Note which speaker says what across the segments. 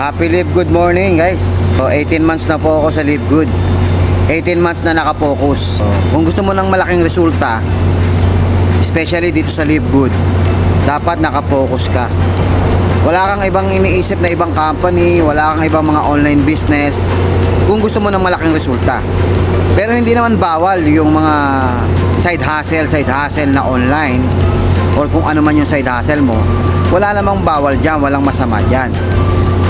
Speaker 1: Happy Live Good morning guys. So 18 months na po ako sa Live Good. 18 months na nakapokus. Kung gusto mo ng malaking resulta, especially dito sa Live Good, dapat nakapokus ka. Wala kang ibang iniisip na ibang company, wala kang ibang mga online business. Kung gusto mo ng malaking resulta. Pero hindi naman bawal yung mga side hustle, side hustle na online or kung ano man yung side hustle mo. Wala namang bawal dyan, walang masama dyan.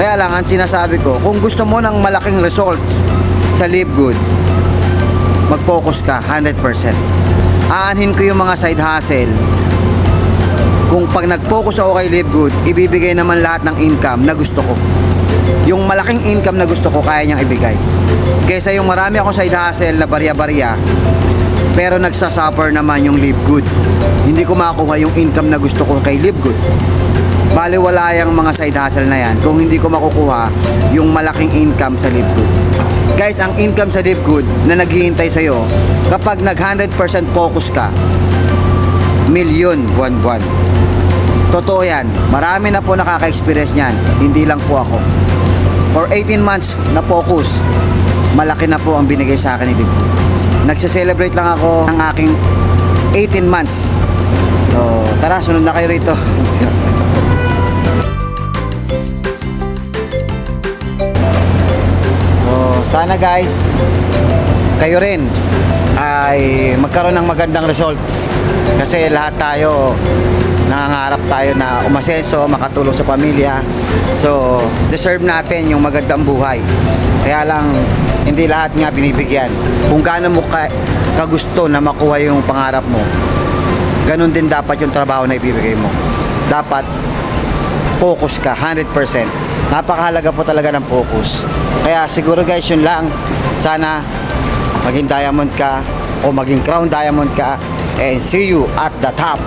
Speaker 1: Kaya lang, ang sinasabi ko, kung gusto mo ng malaking result sa Live Good, mag-focus ka 100%. Aanhin ko yung mga side hustle. Kung pag nag-focus ako kay Live Good, ibibigay naman lahat ng income na gusto ko. Yung malaking income na gusto ko, kaya niyang ibigay. Kesa yung marami akong side hustle na barya-barya, pero nagsasuffer naman yung Live Good. Hindi ko makuha yung income na gusto ko kay Live Good. Baliwala yung mga side hustle na yan kung hindi ko makukuha yung malaking income sa Live. Guys, ang income sa Live na naghihintay sa'yo, kapag nag 100% focus ka, million buwan-buwan. Totoo yan. Marami na po nakaka-experience niyan. Hindi lang po ako. For 18 months na focus, malaki na po ang binigay sa akin ni Live Good. Nagse-celebrate lang ako ng aking 18 months. So, tara, sunod na kayo rito. sana guys, kayo rin ay magkaroon ng magandang result. Kasi lahat tayo nangangarap tayo na umasenso, makatulong sa pamilya. So, deserve natin yung magandang buhay. Kaya lang, hindi lahat nga binibigyan. Kung gaano mo ka, kagusto na makuha yung pangarap mo, ganun din dapat yung trabaho na ibibigay mo. Dapat focus ka 100%. Napakahalaga po talaga ng focus. Kaya siguro guys, yun lang. Sana maging diamond ka o maging crown diamond ka and see you at the top.